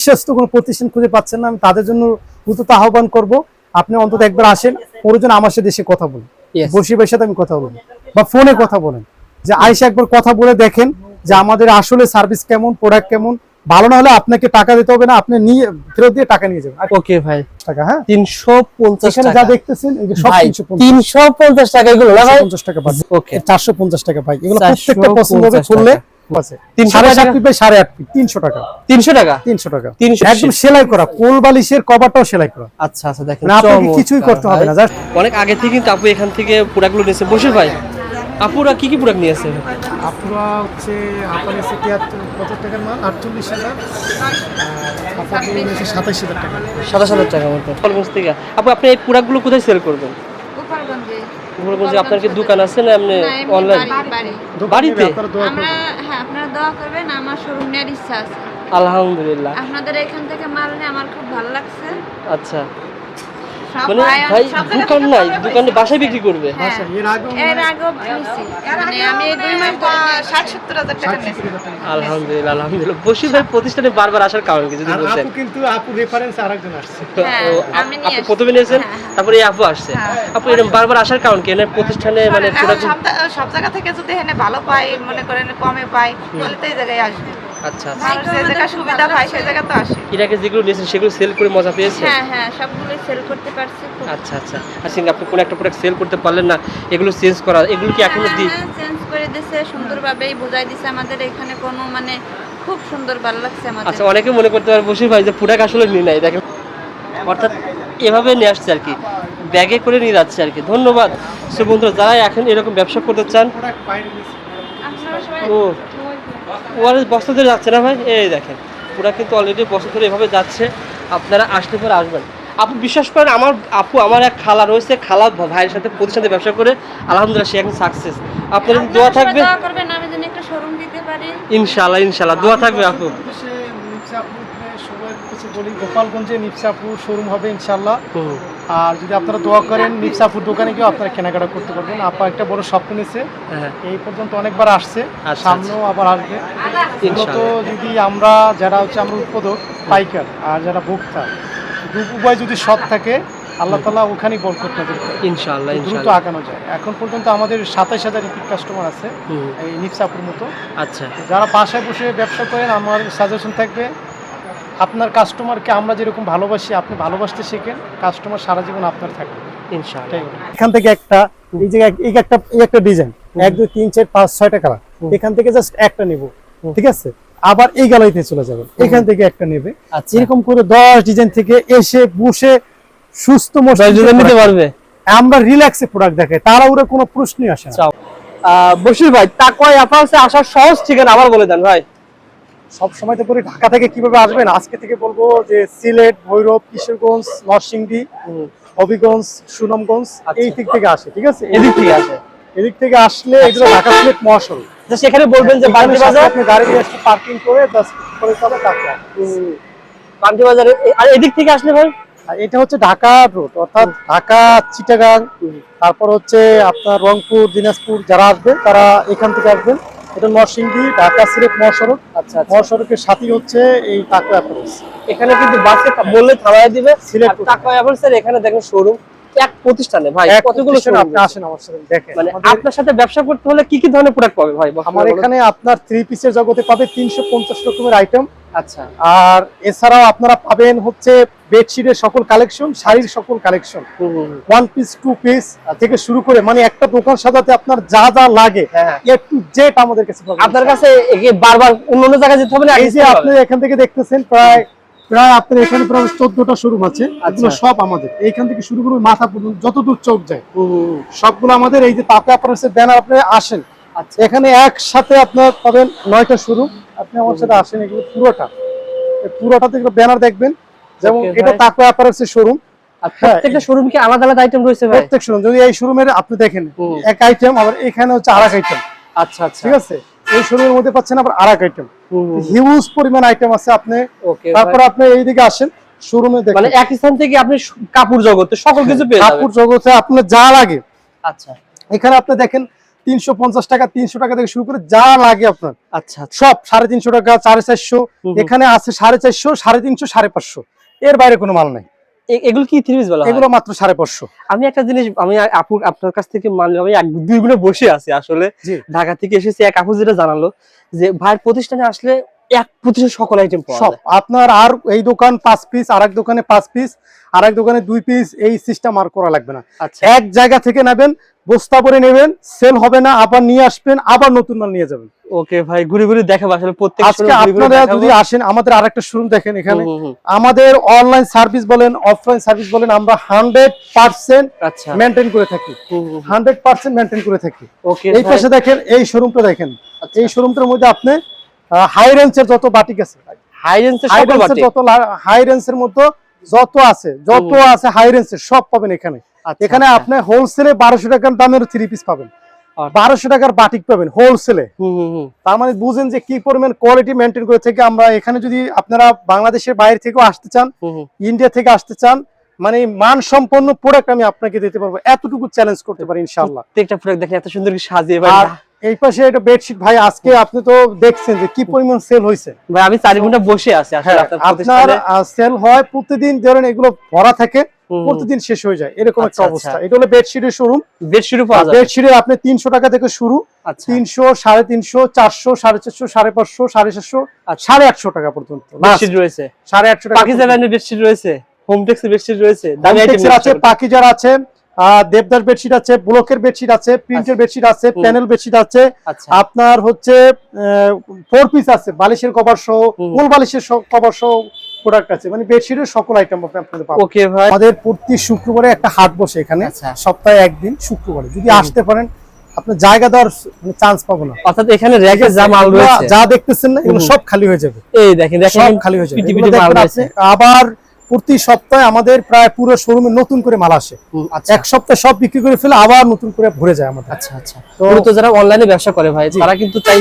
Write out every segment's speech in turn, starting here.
বিশ্বস্ত কোনো প্রতিষ্ঠান খুঁজে পাচ্ছেন না আমি তাদের জন্য দ্রুত আহ্বান করব। আপনি অন্তত একবার আসেন প্রয়োজন আমার সাথে এসে কথা বলুন. বসিবের সাথে আমি কথা বলব। বা ফোনে কথা বলেন। যে আইসা একবার কথা বলে দেখেন যে আমাদের আসলে সার্ভিস কেমন প্রোডাক্ট কেমন। ভালো না হলে আপনাকে টাকা দিতে হবে না আপনি নিয়ে ফেরত দিয়ে টাকা নিয়ে যাবেন। ওকে ভাই। টাকা হ্যাঁ? তিনশো পঞ্চাশ এখানে যা টাকা। দেখতেছেন এই যে সব ভাই তিনশো পঞ্চাশ। তিনশো পঞ্চাশ টাকা এগুলো না ভাই? পঞ্চাশ টাকা বাদ ওকে চারশো পঞ্চাশ টাকা ভাই। এগুলো প্রত্যেকটা পছন্দ হবে করলে আছে। সাড়ে সাত টাকা? ফিট বাই সাড়ে আট ফিট তিনশো টাকা। তিনশো টাকা? তিনশো টাকা। 300 একদম সেলাই করা কোল বালিশের কভারটাও সেলাই করা। আচ্ছা আচ্ছা দেখেন মানে আপনাকে কিছুই করতে হবে না জাস্ট অনেক আগে থেকে কিন্তু আপু এখান থেকে প্রোডাক্টগুলো নিয়েছে। বসির ভাই আপুরা কি কি প্রোডাক্ট নিয়েছে আপনারা হচ্ছে আপনার এসে তিয়াত্তর কত টাকার মাল আটচল্লিশ হাজার। আপনার হাজার টাকা। সাতাশ হাজার টাকা মতো। থেকে। আপু আপনি এই প্রোডাক্টগুলো কোথায় সেল করবেন? গোপালগঞ্জে গোপালগঞ্জে আপনার কি দোকান আছে না এমনি অনলাইন বাড়ি- বাড়ি। বাড়িতে? আমরা হ্যাঁ আপনারা দোয়া করবেন আমার শোরুম নেওয়ার ইচ্ছা আছে। আলহামদুলিল্লাহ। আপনাদের এখান থেকে মাল নিয়ে আমার খুব ভালো লাগছে। আচ্ছা। মানে ভাই দোকান নাই দোকানে বাসায় বিক্রি করবে। হ্যাঁ, মানে আলহামদুলিল্লাহ আলহামদুলিল্লাহ। বসির ভাই প্রতিষ্ঠানে বারবার আসার কারণ কি যদি বলতেন? কিন্তু আপু রেফারেন্স আরেকজন আসছে। তো, হ্যাঁ, আপ- প্রথমে নিয়েছেন হ্যাঁ। তারপরে এই আপু আসছে। আপু এরকম বারবার আসার কারণ কি? প্রতিষ্ঠানে মানে সব সব জায়গা থেকে যদি এখানে ভালো পাই মনে করেন কমে পাই তাহলে তো এই জায়গায় আসবে। আচ্ছা আচ্ছা। সুবিধা পায় সেই জায়গা তো আসে। এর যেগুলো নিয়েছেন সেগুলো সেল করে মজা পেয়েছে হ্যাঁ হ্যাঁ সবগুলো সেল করতে পারছি। আচ্ছা আচ্ছা। আর সিং আপনি কোনো একটা প্রোডাক্ট সেল করতে পারলেন না এগুলো চেঞ্জ করা এগুলো কি এখনও দি চেঞ্জ করে দিছে সুন্দরভাবেই বুঝাই দিছে আমাদের। এখানে কোনো মানে খুব সুন্দর ভালো লাগছে আমাদের। আচ্ছা অনেকে মনে করতে পারে বসির ভাই যে প্রোডাক্ট আসলে নিয়ে নাই দেখেন। অর্থাৎ এভাবে নিয়ে আসছে আর কি ব্যাগে করে নিয়ে যাচ্ছে আর কি। ধন্যবাদ। সে বন্ধুরা যারা এখন এরকম ব্যবসা করতে চান ও। ওয়ার বস্তা ধরে যাচ্ছে না ভাই? এই দেখেন পুরা কিন্তু অলরেডি বস্তা ধরে এভাবে যাচ্ছে। আপনারা আসতে পরে আসবেন। আপু বিশ্বাস করেন আমার আপু আমার এক খালা রয়েছে খালা ভাইয়ের সাথে প্রতিষ্ঠানে ব্যবসা করে আলহামদুলিল্লাহ সে এখন সাকসেস আপনার দোয়া থাকবে? ইনশাল্লাহ করবেন আমি যেন একটা শোরুম দিতে পারি। ইনশাআল্লাহ ইনশাআল্লাহ দোয়া থাকবে আপু। উদ্দেশ্যে নিপসাপুর সবার কিছু বলি গোপালগঞ্জে নিপসাপুর শোরুম হবে ইনশাল্লাহ আর যদি আপনারা দোয়া করেন নিপসাপুর দোকানে গিয়েও আপনারা কেনাকাটা করতে পারবেন। আপা একটা বড় স্বপ্ন নিয়েছে হ্যাঁ। এই পর্যন্ত অনেকবার আসছে আচ্ছা। সামনেও আবার আসবে। মূলত যদি আমরা যারা হচ্ছে আমরা উৎপাদক পাইকার আর যারা ভোক্তা উভয় যদি সৎ থাকে আল্লাহ তালা ওখানেই বল করতে করে ইনশাআল্লাহ দ্রুত আগানো যায়। এখন পর্যন্ত আমাদের সাতাইশ হাজার রিপিট কাস্টমার আছে এই নিপসাপুর মতো। আচ্ছা। যারা বাসায় বসে ব্যবসা করেন আমার সাজেশন থাকবে আপনার কাস্টমারকে আমরা যেরকম ভালোবাসি আপনি ভালোবাসতে শিখেন কাস্টমার সারা জীবন আপনার থাকবে। ইনশাআল্লাহ। এখান থেকে একটা এই যে এই একটা এই একটা ডিজাইন এক দুই তিন চার পাঁচ ছয়টা কালার এখান থেকে জাস্ট একটা নেব। ঠিক আছে? আবার এই গ্যালারিতে চলে যাবেন। এখান থেকে একটা নেবে। আচ্ছা। এরকম করে দশ ডিজাইন থেকে এসে বসে সুস্থ ডিজাইন নিতে পারবে। আমরা রিল্যাক্সে প্রোডাক্ট দেখাই। তারা ওরা কোনো প্রশ্নই আসে না। চাও আহ, বশির ভাই তাকওয়ায় আপনার কাছে আসার সহজ ঠিকানা আবার বলে দেন ভাই। সব সময় তো করে ঢাকা থেকে কীভাবে আসবেন? আজকে থেকে বলব যে সিলেট ভৈরব কিশোরগঞ্জ নরসিংদী হবিগঞ্জ সুনামগঞ্জ আচ্ছা। এই দিক থেকে আসে ঠিক আছে? এদিক থেকে আসে। এদিক থেকে আসলে এগুলো ঢাকা সিলেট মহাসড়ক। সেখানে বলবেন যে বান্টি বাজার? আপনি গাড়ি নিয়ে আসতে পার্কিং করে জাস্ট করে তারপর বাজারে আর এদিক থেকে আসলে ভাই? এটা হচ্ছে ঢাকা রোড অর্থাৎ ঢাকা চিটাগাং তারপর হচ্ছে আপনার রংপুর দিনাজপুর যারা আসবেন তারা এখান থেকে আসবেন। এটা নরসিংদী ঢাকা সিলেট মহাসড়ক। আচ্ছা আচ্ছা। মহাসড়কের সাথে হচ্ছে এই টাকা অ্যাপ্রোচ এখানে কিন্তু বাসে বললে থামায় দিবে। সিলেট টাকা এখন এখানে দেখেন শোরুম এক প্রতিষ্ঠানে ভাই কতগুলো আপনি আসেন আমার সাথে দেখেন। মানে আপনার সাথে ব্যবসা করতে হলে কি কি ধরনের প্রোডাক্ট পাবে ভাই? আমার এখানে আপনার থ্রি পিসের জগতে পাবে তিনশো পঞ্চাশ রকমের আইটেম আচ্ছা। আর এছাড়াও আপনারা পাবেন হচ্ছে বেডশিটের সকল কালেকশন শাড়ির সকল collection. One piece two piece থেকে শুরু করে মানে একটা দোকান সাজাতে আপনার যা যা লাগে হ্যাঁ। এ টু জেড আমাদের কাছে আপনার কাছে বারবার অন্য অন্য জায়গায় যেতে হবে না? এই যে আপনি এখান থেকে দেখতেছেন প্রায় প্রায় আপনার এখানে প্রায় চোদ্দটা শোরুম আছে। এগুলো আচ্ছা। সব আমাদের। এইখান থেকে শুরু করে মাথা পর্যন্ত যতদূর চোখ যায় সবগুলো আমাদের এই যে তাপে আপনার ব্যানার আপনি আসেন। আচ্ছা। এখানে একসাথে আপনার পাবেন নয়টা শুরু আপনি আমার সাথে আসেন এগুলো পুরোটা। পুরোটাতে এগুলো ব্যানার দেখবেন। যেমন এটা। তাকওয়া অ্যাপারেলসের শোরুম প্রত্যেকটা শোরুম কি আলাদা আলাদা আইটেম রয়েছে প্রত্যেক শোরুম যদি এই শোরুমের আপনি দেখেন এক আইটেম আবার এখানে হচ্ছে আর এক আইটেম আচ্ছা আচ্ছা। ঠিক আছে? এই শোরুমের মধ্যে পাচ্ছেন আবার আর এক আইটেম। হিউজ পরিমাণ আইটেম আছে আপনি। তারপর আপনি এইদিকে আসেন শোরুমে মানে দেখেন। এক স্থান থেকে আপনি কাপড় জগতে সকল কিছু পেয়ে যাবেন। কাপড় জগতে আপনার যা লাগে। আচ্ছা। এখানে আপনি দেখেন তিনশো পঞ্চাশ টাকা তিনশো টাকা থেকে শুরু করে যা লাগে আপনার। আচ্ছা আচ্ছা। সব সাড়ে তিনশো টাকা সাড়ে চারশো। হুম, হুম। এখানে আছে সাড়ে চারশো সাড়ে তিনশো সাড়ে পাঁচশো। এর বাইরে কোনো মাল নাই। এগুলো কি থ্রি পিস বলা এগুলো মাত্র সাড়ে পাঁচশো। আমি একটা জিনিস আমি আপু আপনার কাছ থেকে মানলাম আমি এক দুই গুণে বসে আছি আসলে। ঢাকা থেকে এসেছি এক আপু যেটা জানালো যে ভাইয়ের প্রতিষ্ঠানে আসলে এক প্রতিষ্ঠান সকল আইটেম সব। আপনার আর এই দোকান পাঁচ পিস আর এক দোকানে পাঁচ পিস আর এক দোকানে দুই পিস এই সিস্টেম আর করা লাগবে না। আচ্ছা। এক জায়গা থেকে নেবেন বস্তা ভরে নেবেন সেল হবে না আবার নিয়ে আসবেন আবার নতুন মাল নিয়ে যাবেন। ওকে ভাই ঘুরে ঘুরে দেখাবো আসলে প্রত্যেক আজকে আপনারা যদি আসেন আমাদের আরেকটা শোরুম দেখেন এখানে। আমাদের অনলাইন সার্ভিস বলেন অফলাইন সার্ভিস বলেন আমরা হান্ড্রেড পার্সেন্ট আচ্ছা। মেনটেন করে থাকি। হুম, হুম, হুম। হান্ড্রেড পার্সেন্ট মেনটেন করে থাকি। ওকে এই। পাশে দেখেন এই শোরুমটা দেখেন। আচ্ছা। এই শোরুমটার মধ্যে আপনি হাই রেঞ্জের যত বাটিক আছে হাই রেঞ্জের যত হাই মধ্যে যত আছে যত আছে হাই রেঞ্জের সব পাবেন এখানে। আচ্ছা, এখানে আচ্ছা। আপনি হোলসেলে বারোশো টাকার দামের থ্রি পিস পাবেন। আচ্ছা। বারোশো টাকার বাটিক পাবেন হোলসেলে। তার মানে বুঝেন যে কি পরিমাণ কোয়ালিটি মেনটেন করে থেকে আমরা এখানে যদি আপনারা বাংলাদেশের বাইরে থেকেও আসতে চান। ইন্ডিয়া থেকে আসতে চান মানে মান সম্পন্ন প্রোডাক্ট আমি আপনাকে দিতে পারব। এতটুকু চ্যালেঞ্জ করতে পারি ইনশাল্লাহ প্রত্যেকটা প্রোডাক্ট দেখেন এত সুন্দর সাজিয়ে এই পাশে এটা বেডশিট ভাই আজকে আপনি তো দেখছেন যে কি পরিমাণ সেল হয়েছে ভাই আমি চার ঘণ্টা বসে আছি আসলে হ্যাঁ, আপনার সেল হয় প্রতিদিন ধরেন এগুলো ভরা থাকে। প্রতিদিন শেষ হয়ে যায়। এরকম একটা আচ্ছা, অবস্থা। আচ্ছা। এটা হলো বেডশিটের শোরুম বেডশিটও পাওয়া বেডশিটে আপনি তিনশো টাকা থেকে শুরু। আচ্ছা। তিনশো সাড়ে তিনশো চারশো সাড়ে চারশো সাড়ে পাঁচশো সাড়ে চারশো আচ্ছা। সাড়ে আটশো টাকা পর্যন্ত। বেডশিট রয়েছে। সাড়ে আটশো টাকা পাকিস্তান ব্র্যান্ডের বেডশিট রয়েছে। হোমটেক্সের বেডশিট রয়েছে। দামি আইটেম আছে পাকিজার আছে দেবদাস বেডশিট আছে ব্লকের বেডশিট আছে প্রিন্টের বেডশিট আছে প্যানেল বেডশিট আছে। আচ্ছা। আপনার হচ্ছে ফোর পিস আছে বালিশের কভার সহ। কোল বালিশের কভার সহ প্রোডাক্ট আছে। মানে বেডশিটের সকল আইটেম আপনি আপনাদের পাবেন। ওকে ভাই। আমাদের প্রতি শুক্রবারে একটা হাট বসে এখানে। আচ্ছা। সপ্তাহে একদিন শুক্রবারে। যদি আসতে পারেন আপনার জায়গা দেওয়ার মানে চান্স পাবো না। অর্থাৎ এখানে র্যাকে যা মাল রয়েছে। যা দেখতেছেন না এগুলো সব খালি হয়ে যাবে। এই দেখেন সব খালি হয়ে যাবে। আবার প্রতি সপ্তাহে আমাদের প্রায় পুরো শোরুমে নতুন করে মাল আসে। আচ্ছা এক সপ্তাহে সব বিক্রি করে ফেলে আবার নতুন করে ভরে যায় আমাদের। আচ্ছা আচ্ছা। তো যারা অনলাইনে ব্যবসা করে ভাই তারা কিন্তু চাই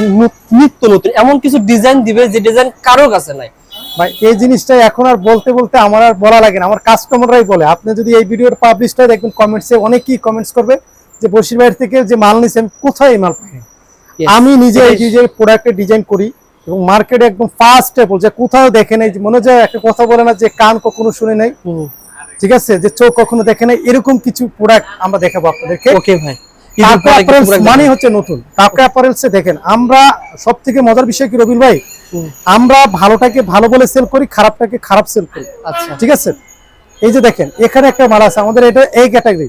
নিত্য নতুন এমন কিছু ডিজাইন দিবে যে ডিজাইন কারও কাছে নাই। ভাই এই জিনিসটা এখন আর বলতে বলতে আমার আর বলা লাগে না। আমার কাস্টমাররাই বলে আপনি যদি এই ভিডিওর পাবলিশটা দেখবেন কমেন্টসে অনেকেই কমেন্টস করবে যে বসির বাইরে থেকে যে মাল আমি কোথায় এই মাল পাই আমি নিজে এই। নিজের প্রোডাক্টের ডিজাইন করি এবং মার্কেটে একদম ফার্স্ট স্টেপ যে কোথাও দেখে নাই মনে হয় একটা কথা বলে না যে কান কখনো শুনে নাই। ঠিক আছে? যে চোখ কখনো দেখে নাই এরকম কিছু প্রোডাক্ট আমরা দেখাবো আপনাদেরকে। ওকে ভাই। মানে হচ্ছে নতুন। টাকা অ্যাপারেলসে দেখেন আমরা সব থেকে মজার বিষয় কি রবিল ভাই? আমরা ভালোটাকে ভালো বলে সেল করি খারাপটাকে খারাপ সেল করি। আচ্ছা। ঠিক আছে? এই যে দেখেন এখানে একটা মাল আছে আমাদের এটা এই ক্যাটাগরি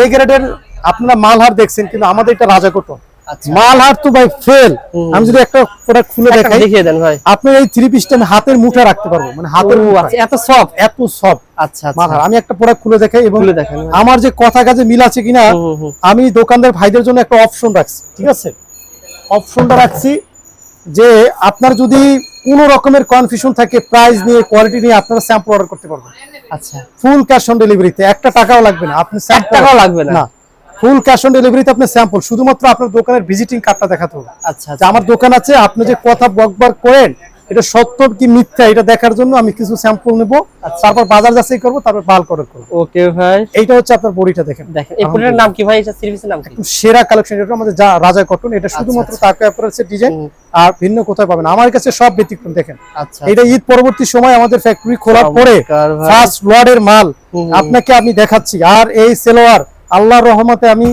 এই গ্রেডের আপনারা মালহার দেখছেন কিন্তু আমাদের এটা রাজা কটন আচ্ছা। মালহার তো ভাই ফেল আমি যদি একটা প্রোডাক্ট খুলে দেখাই দেখিয়ে দেন ভাই। আপনার এই থ্রি পিসটা আমি হাতের মুঠে রাখতে পারব মানে হাতের। আচ্ছা, এত সফট এত আচ্ছা আমি একটা প্রোডাক্ট খুলে দেখাই এবং। আমার যে কথা কাজে মিল আছে কিনা। আমি দোকানদার ভাইদের জন্য একটা অপশন রাখছি ঠিক আছে? অপশনটা রাখছি যে আপনার যদি কোনো রকমের কনফিউশন থাকে প্রাইস নিয়ে কোয়ালিটি নিয়ে আপনারা স্যাম্পল অর্ডার করতে পারবেন। আচ্ছা। ফুল ক্যাশ অন ডেলিভারিতে একটা টাকাও লাগবে না। আপনি টাকাও লাগবে না। ফুল ক্যাশ অন ডেলিভারিতে আপনি স্যাম্পল শুধুমাত্র আপনার দোকানের ভিজিটিং কার্ডটা দেখাতে হবে। আচ্ছা আচ্ছা। আমার দোকান আছে আপনি যে কথা বকবার করেন এটা সত্য কি মিথ্যা এটা দেখার জন্য আমি কিছু স্যাম্পল নেব আচ্ছা। তারপর বাজার যাচাই করব তারপর বাল অর্ডার করব। ওকে ভাই। এইটা হচ্ছে আপনার বডিটা দেখেন। দেখেন এই প্রোডাক্টের নাম কি ভাই? এটা সিরিজের নাম কি? সেরা কালেকশন এটা আমাদের যা রাজা কটন এটা শুধুমাত্র আচ্ছা। টাকা অ্যাপারেলসের ডিজাইন আর ভিন্ন কোথায় পাবেন আমার কাছে সব ব্যতিক্রম দেখেন। আচ্ছা এটা ঈদ পরবর্তী সময় আমাদের ফ্যাক্টরি খোলার পরে ফার্স্ট লর্ডের মাল। আপনাকে আমি দেখাচ্ছি। আর এই সেলোয়ার আল্লাহর রহমতে আমি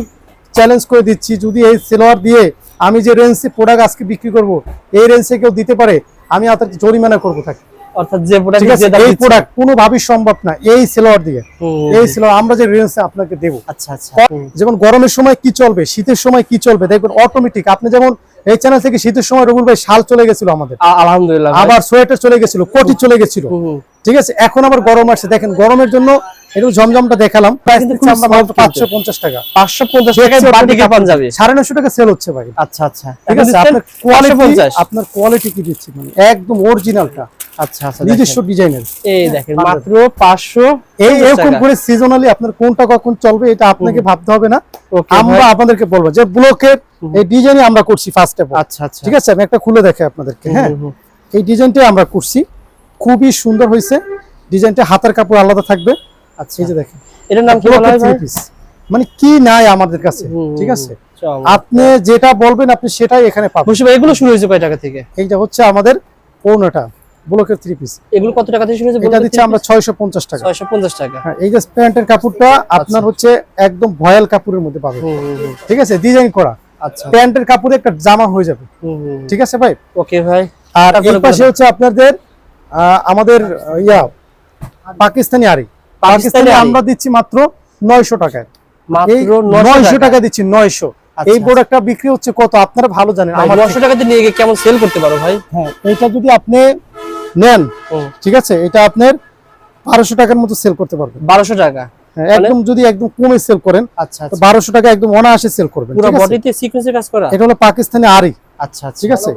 চ্যালেঞ্জ করে দিচ্ছি। যদি এই সেলোয়ার দিয়ে আমি যে রেঞ্জে প্রোডাক্ট আজকে বিক্রি করব এই রেঞ্জে কেউ দিতে পারে আমি আপনাকে জরিমানা করব থাকি অর্থাৎ যে প্রোডাক্ট এই প্রোডাক্ট কোনোভাবেই সম্ভব না এই সেলোয়ার দিয়ে। এই সেলোয়ার আমরা যে রেঞ্জে আপনাকে দেবো। আচ্ছা আচ্ছা। যেমন গরমের সময় কি চলবে শীতের সময় কি চলবে দেখবেন অটোমেটিক আপনি যেমন এই চ্যানেল থেকে শীতের সময় রবুল ভাই শাল চলে গেছিল আমাদের। আলহামদুলিল্লাহ আবার সোয়েটার চলে গেছিল কোটি চলে গেছিল। ঠিক আছে? এখন আবার গরম আসছে। দেখেন গরমের জন্য একটু জমজমটা দেখালাম। প্রাইস দিচ্ছি আমরা মাত্র টাকা। 550 টাকায় বাটিকে পাঞ্জাবি। সাড়ে নশো টাকা সেল হচ্ছে ভাই। আচ্ছা আচ্ছা। ঠিক আছে আপনার কোয়ালিটি আপনার কোয়ালিটি কি দিচ্ছি মানে? একদম অরিজিনালটা আচ্ছা আচ্ছা নিজস্ব ডিজাইনের। এই দেখেন মাত্র 500 এই এরকম করে সিজনালি আপনার কোনটা কখন চলবে এটা আপনাকে ভাবতে হবে না। আমরা আপনাদেরকে বলব যে ব্লকের এই ডিজাইনই আমরা করছি ফার্স্ট আচ্ছা আচ্ছা। ঠিক আছে আমি একটা খুলে দেখাই আপনাদেরকে হ্যাঁ। এই ডিজাইনটাই আমরা করছি। খুবই সুন্দর হয়েছে। ডিজাইনটা হাতের কাপড় আলাদা থাকবে। আচ্ছা। এই যে দেখেন। এটার নাম কি বলা হয়। মানে কি নাই আমাদের কাছে ঠিক আছে? আপনি যেটা বলবেন আপনি সেটাই এখানে পাবেন। বসে এগুলো শুরু হয়েছে কয় টাকা থেকে? এইটা হচ্ছে আমাদের পৌনটা ব্লকের থ্রি পিস এগুলো কত টাকা থেকে শুরু হয়েছে এটা দিচ্ছি আমরা ছয়শো পঞ্চাশ টাকা। ছয়শো পঞ্চাশ টাকা। হ্যাঁ এই যে প্যান্টের কাপড়টা আপনার হচ্ছে একদম ভয়াল কাপড়ের মধ্যে পাবেন। ঠিক আছে ডিজাইন করা। আচ্ছা। প্যান্টের কাপড়ে একটা জামা হয়ে যাবে। ঠিক আছে ভাই? ওকে ভাই। আর এই পাশে হচ্ছে আপনাদের আহ, আমাদের ইয়া পাকিস্তানি আরি পাকিস্তানি আমরা দিচ্ছি মাত্র নয়শো টাকায়। এই মাত্র নয়শো টাকা দিচ্ছি নয়শো। এই প্রোডাক্টটা বিক্রি হচ্ছে কত? আপনারা ভালো জানেন। আমার টাকাতে নিয়ে গিয়ে কেমন সেল করতে পারো ভাই? হ্যাঁ এটা যদি আপনি নেন ঠিক আছে? এটা আপনার বারোশো টাকার মতো সেল করতে পারবেন। বারোশো টাকা। একদম যদি একদম কমে সেল করেন আচ্ছা বারোশো টাকা একদম অনায়াসে সেল করবেন পুরো বডিতে সিকোয়েন্সের কাজ করা? এটা হলো পাকিস্তানি আরি। আচ্ছা আচ্ছা। ঠিক আছে?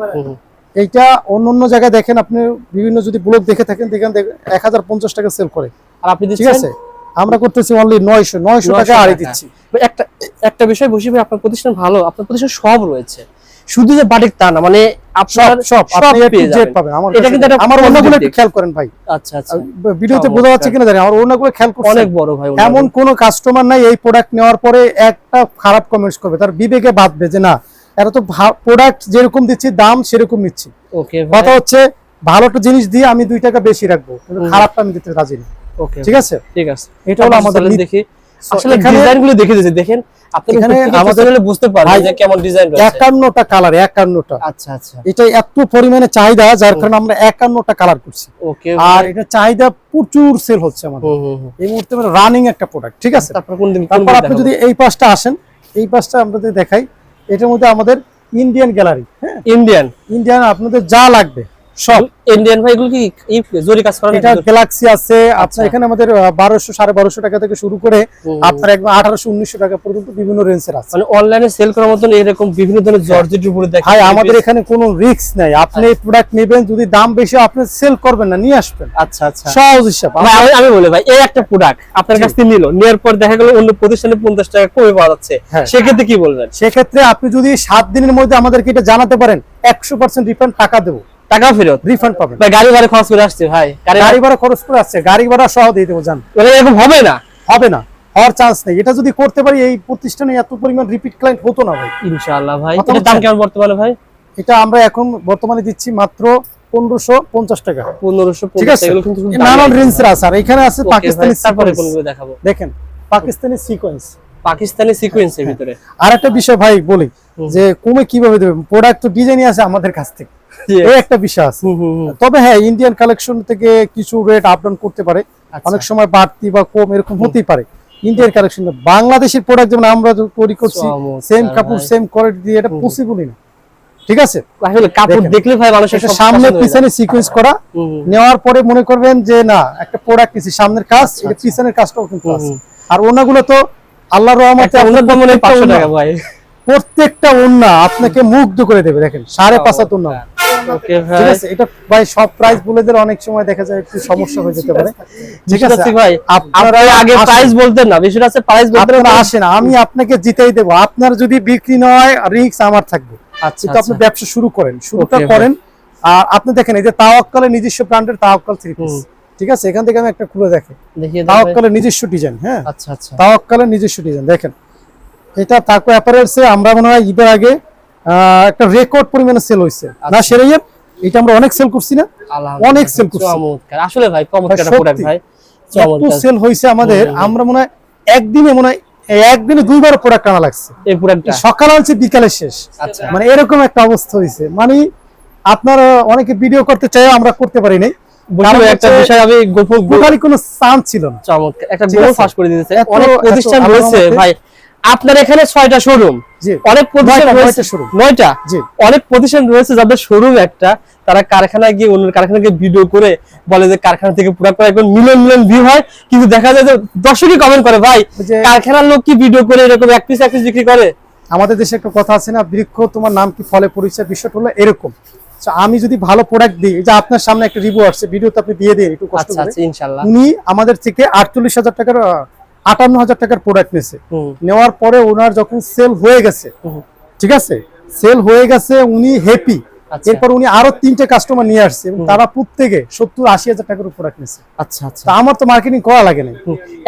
এইটা অন্য অন্য জায়গায় দেখেন আপনি বিভিন্ন যদি ব্লগ দেখে থাকেন দেখেন এক হাজার পঞ্চাশ টাকা সেল করে। আর আপনি ঠিক আছে আমরা করতেছি অনলি নয়শো নয়শো 900 টাকা আড়ি দিচ্ছি। একটা একটা বিষয় বসি ভাই আপনার প্রতিষ্ঠান ভালো আপনার প্রতিষ্ঠান সব রয়েছে। শুধু যে বাটিক তা না মানে আপনার সব আপনি যাবেন। পাবেন আমার এটা কিন্তু আমার একটু খেয়াল করেন ভাই। আচ্ছা আচ্ছা। ভিডিওতে বোঝা যাচ্ছে কিনা জানি আমার খেয়াল অনেক বড় ভাই এমন কোন কাস্টমার নাই এই প্রোডাক্ট নেওয়ার পরে একটা খারাপ কমেন্টস করবে তার বিবেকে বাঁধবে যে না এরা তো প্রোডাক্ট যেরকম দিচ্ছি দাম সেরকম নিচ্ছি। ওকে কথা হচ্ছে ভালো একটা জিনিস দিয়ে আমি দুই টাকা বেশি রাখব খারাপটা আমি দিতে রাজি না। ওকে ঠিক আছে? ঠিক আছে। এটা হলো আমাদের দেখি। আসলে এখানে দেখে দিয়েছে দেখেন আপনি এখানে আমাদের আমাদের- বুঝতে পারবেন যে কেমন ডিজাইন রয়েছে। একান্নটা কালার আচ্ছা আচ্ছা। এটা এত পরিমাণে চাহিদা যার কারণে আমরা একান্নটা কালার করছি। ওকে আর এটা চাহিদা প্রচুর সেল হচ্ছে আমাদের। এই মুহূর্তে রানিং একটা প্রোডাক্ট ঠিক আছে? তারপর কোন দিন তারপর আপনি যদি এই পাশটা আসেন এই পাশটা আপনাদের দেখাই। এটার মধ্যে আমাদের ইন্ডিয়ান গ্যালারি হ্যাঁ? ইন্ডিয়ান ইন্ডিয়ান আপনাদের যা লাগবে। সব। ইন্ডিয়ান ভাই এগুলো কি জরি কাজ করা এটা গ্যালাক্সি আছে। আপনার আচ্ছা। এখানে আমাদের বারোশো সাড়ে বারোশো টাকা থেকে শুরু করে আপনার একদম আঠারোশো উনিশশো টাকা পর্যন্ত বিভিন্ন রেঞ্জের আছে। মানে অনলাইনে সেল করার মতন এরকম বিভিন্ন ধরনের জর্জেটের উপরে দেখেন ভাই আমাদের এখানে কোনো রিস্ক নাই। আপনি প্রোডাক্ট নেবেন যদি দাম বেশি আপনি সেল করবেন না নিয়ে আসবেন। আচ্ছা আচ্ছা। সহজ হিসাব। আমি আমি বলি ভাই এই একটা প্রোডাক্ট আপনার কাছ থেকে নিল নেওয়ার পর দেখা গেল অন্য প্রতিষ্ঠানে পঞ্চাশ টাকা কমে পাওয়া যাচ্ছে। হ্যাঁ। সেক্ষেত্রে কি বলবেন? সেক্ষেত্রে আপনি যদি সাত দিনের মধ্যে আমাদেরকে এটা জানাতে পারেন একশো পার্সেন্ট রিফান্ড টাকা দেবো। টাকা ফেরত। রিফান্ড পাবেন। ভাই গাড়ি ভাড়া খরচ করে আসছে ভাই। গাড়ি ভাড়া খরচ করে আসছে গাড়ি ভাড়া সহ দিয়ে দেবো জান। এরকম হবে না? হবে না হওয়ার চান্স নেই। এটা যদি করতে পারি এই প্রতিষ্ঠানে এত পরিমাণ রিপিট ক্লায়েন্ট হতো না ভাই। ইনশাআল্লাহ ভাই। দাম? কেমন বর্তমানে ভাই? এটা আমরা এখন বর্তমানে দিচ্ছি মাত্র পনেরোশো পঞ্চাশ টাকা। পনেরোশো ঠিক আছে? এগুলো কিন্তু খুব নানান রেঞ্জের আছে আর এখানে আছে Okay পাকিস্তানি তারপরে দেখাবো। দেখেন পাকিস্তানি সিকোয়েন্স পাকিস্তানি সিকোয়েন্সের ভিতরে। আর একটা বিষয় ভাই বলি যে কমে কীভাবে দেবে প্রোডাক্ট তো ডিজাইনই আছে আমাদের কাছ থেকে। এই একটা হুম। তবে হ্যাঁ ইন্ডিয়ান কালেকশন থেকে কিছু রেট আপ ডাউন করতে পারে। আচ্ছা। অনেক সময় বাড়তি বা কম এরকম হতেই পারে। ইন্ডিয়ান কালেকশন বাংলাদেশের প্রোডাক্ট যেমন আমরা তৈরি করছি সেম কাপড় সেম কোয়ালিটি দিয়ে এটা পসিবলই না। ঠিক আছে? আসলে কাপড় দেখলে ভাই এটা সামনে পিছনে সিকোয়েন্স করা। হুম, হুম। নেওয়ার পরে মনে করবেন যে না একটা প্রোডাক্ট নিছি সামনের কাজ আচ্ছা, এটা আচ্ছা। পিছনের কাজটাও কিন্তু আছে। আর ওনাগুলো তো আল্লাহর রহমতে মনে হয় প্রত্যেকটা 500 টাকা ভাই। প্রত্যেকটা ওন্না আপনাকে মুগ্ধ করে দেবে দেখেন সাড়ে পাঁচ ওন্না ওকে ঠিক আছে এটা ভাই সব প্রাইস বলে দিলে অনেক সময় দেখা যায় একটু সমস্যা হয়ে যেতে পারে। ঠিক আছে ভাই। আপনারা আপনারা আগে প্রাইস বলতেন না বিষয়টা আছে প্রাইস বলতেন আপনারা আসেন আমি আপনাকে জিতেই দেবো। আপনার যদি বিক্রি নয় রিক্স আমার থাকবে। আচ্ছা আপনি ব্যবসা শুরু করেন শুরুটা করেন। আর আপনি দেখেন এই যে তাওয়াক্কালের নিজস্ব ব্র্যান্ডের তাওয়াক্কাল থ্রি পিস ঠিক আছে এখান থেকে আমি একটা খুলে দেখে। দেন নিজস্ব ডিজাইন হ্যাঁ? আচ্ছা আচ্ছা। তাওয়াক্কালের নিজস্ব ডিজাইন দেখেন। এটা তাকো অ্যাপারেলসে আমরা মনে হয় ঈদের আগে একটা রেকর্ড পরিমাণে সেল হয়েছে না আচ্ছা। সেরাইয়ে এটা আমরা অনেক সেল করছি না। অনেক sell করছে। আসলে ভাই চমৎকার প্রোডাক্ট ভাই। চমৎকার। সেল হয়েছে আমাদের। আমরা মনে হয় একদিনে মনে হয় একদিনে দুইবার প্রোডাক্ট আনা লাগছে। এই প্রোডাক্টটা সকাল আনছে বিকালে শেষ। আচ্ছা। মানে এরকম একটা অবস্থা হয়েছে মানে আপনার অনেকে ভিডিও করতে চাই আমরা করতে পারি নাই। একটা বিষয় আমি গোপন কোনো চান্স ছিল না। চমৎকার। একটা গোল ফাঁস করে দিতেছে। এত- অনেক প্রতিষ্ঠান রয়েছে ভাই। আপনার এখানে ছয়টা শোরুম অনেক প্রতিষ্ঠান নয়টা- অনেক প্রতিষ্ঠান রয়েছে যাদের শোরুম একটা। তারা কারখানায় গিয়ে অন্য কারখানাকে ভিডিও করে বলে যে কারখানা থেকে পুরো করে এখন মিলিয়ন মিলিয়ন ভিউ হয়। কিন্তু দেখা যায় যে দর্শকই কমেন্ট করে ভাই কারখানার লোক কি ভিডিও করে এরকম এক পিস এক পিস বিক্রি করে? আমাদের দেশে একটা কথা আছে না বৃক্ষ তোমার নাম কি ফলে পরিচয় বিষয়টা হলো এরকম। আমি যদি ভালো প্রোডাক্ট দিই যে আপনার সামনে একটা রিভিউ আসছে ভিডিওতে আপনি দিয়ে দিন একটু কষ্ট আচ্ছা আচ্ছা উনি আমাদের থেকে আটচল্লিশ হাজার টাকার আটান্ন হাজার টাকার প্রোডাক্ট নিয়েছে নেওয়ার পরে ওনার যখন সেল হয়ে গেছে ঠিক আছে? সেল হয়ে গেছে উনি হ্যাপি আচ্ছা। এরপর উনি আরও তিনটে কাস্টমার নিয়ে আসছে এবং তারা প্রত্যেকে সত্তর আশি হাজার টাকার প্রোডাক্ট নিচ্ছে আচ্ছা আচ্ছা। আমার তো মার্কেটিং করা লাগে না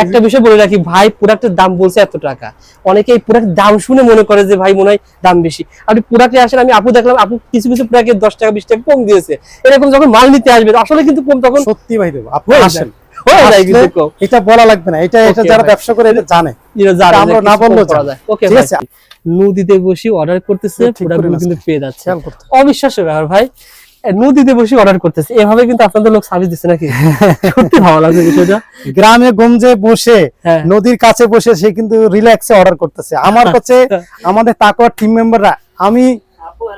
একটা বিষয় বলে রাখি ভাই প্রোডাক্টের দাম বলছে এত টাকা। অনেকে এই প্রোডাক্ট দাম শুনে মনে করে যে ভাই মনে হয় দাম বেশি। আপনি প্রোডাক্টে আসেন আমি আপু দেখলাম আপু কিছু কিছু প্রোডাক্টের দশ টাকা বিশ টাকা কম দিয়েছে। এরকম যখন মাল নিতে আসবে আসলে কিন্তু কম তখন সত্যি ভাই দেবো আপনি আসেন। এটা বলা লাগবে না। এটা এটা যারা ব্যবসা করে এটা জানে। আমরা না বললেও। যায়। ঠিক আছে? নদীতে বসে অর্ডার করতেছে প্রোডাক্টগুলো কিন্তু পেয়ে যাচ্ছে। অবিশ্বাস্য ব্যাপার ভাই। নদীতে বসে অর্ডার করতেছে। এভাবে কিন্তু আপনাদের লোক সার্ভিস দিচ্ছে নাকি? সত্যি ভালো লাগছে বিষয়টা। গ্রামে গঞ্জে বসে হ্যাঁ। নদীর কাছে বসে সে কিন্তু রিল্যাক্সে অর্ডার করতেছে। আমার কাছে আমাদের তাকওয়া টিম মেম্বাররা আমি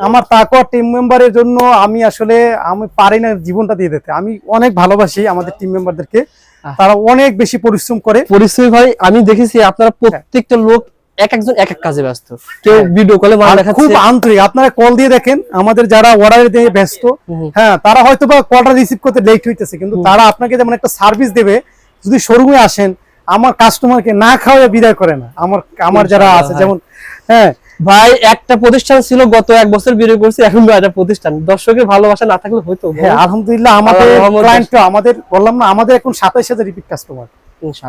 আমার তাকওয়া টিম মেম্বারের জন্য আমি আসলে আমি পারি না জীবনটা দিয়ে দিতে। আমি অনেক ভালোবাসি আমাদের টিম মেম্বারদেরকে তারা অনেক বেশি পরিশ্রম করে। পরিশ্রমী ভাই আমি দেখেছি আপনারা প্রত্যেকটা লোক এক একজন এক এক কাজে ব্যস্ত। কেউ ভিডিও কলে আর দেখাচ্ছে। খুব আন্তরিক। আপনারা কল দিয়ে দেখেন আমাদের যারা অর্ডার দিয়ে ব্যস্ত হ্যাঁ তারা হয়তো বা কলটা রিসিভ করতে লেট হইতেছে কিন্তু তারা আপনাকে যেমন একটা সার্ভিস দেবে যদি শোরুমে আসেন আমার কাস্টমারকে না খাওয়ায় বিদায় করে না। আমার আমার যারা আছে যেমন হ্যাঁ ভাই একটা প্রতিষ্ঠান ছিল গত এক বছর ভিডিও করছি এখন একটা প্রতিষ্ঠান। দর্শকের ভালোবাসা না থাকলে হয়তো হ্যাঁ আলহামদুলিল্লাহ আমাদের ক্লায়েন্ট আমাদের বললাম না আমাদের এখন সাতাইশ হাজার রিপিট কাস্টমার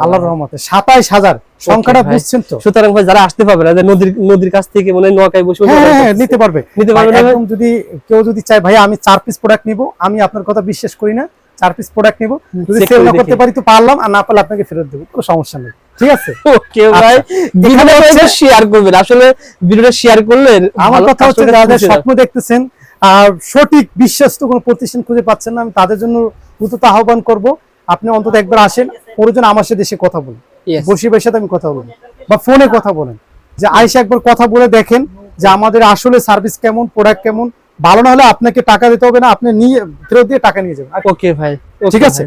আল্লাহর রহমতে সাতাইশ হাজার। সংখ্যাটা বুঝছেন তো? সুতরাং ভাই যারা আসতে পারবে না যে নদীর নদীর কাছ থেকে মনে বসে হ্যাঁ হ্যাঁ। নিতে পারবে। নিতে পারবে একদম যদি কেউ যদি চায় ভাই আমি চার পিস প্রোডাক্ট নিব আমি আপনার কথা বিশ্বাস করি না চার পিস প্রোডাক্ট নিব। যদি সেল না করতে পারি তো পারলাম আর না পারলে আপনাকে ফেরত দেবো কোনো সমস্যা নেই। ঠিক আছে? ওকে ভাই ভিডিওটা শেয়ার করবেন। আসলে ভিডিওটা শেয়ার করলে আমার কথা হচ্ছে যাদের স্বপ্ন দেখতেছেন আর সঠিক বিশ্বস্ত কোনো প্রতিষ্ঠান খুঁজে পাচ্ছেন না আমি তাদের জন্য দ্রুত আহ্বান করব। আপনি অন্তত একবার আসেন প্রয়োজন আমার সাথে এসে কথা বলুন। বসে আমি কথা বলব বা ফোনে কথা বলেন। যে আইসা একবার কথা বলে দেখেন যে আমাদের আসলে সার্ভিস কেমন প্রোডাক্ট কেমন। ভালো না হলে আপনাকে টাকা দিতে হবে না আপনি নিয়ে ফেরত দিয়ে টাকা নিয়ে যাবেন। ওকে ভাই ঠিক আছে?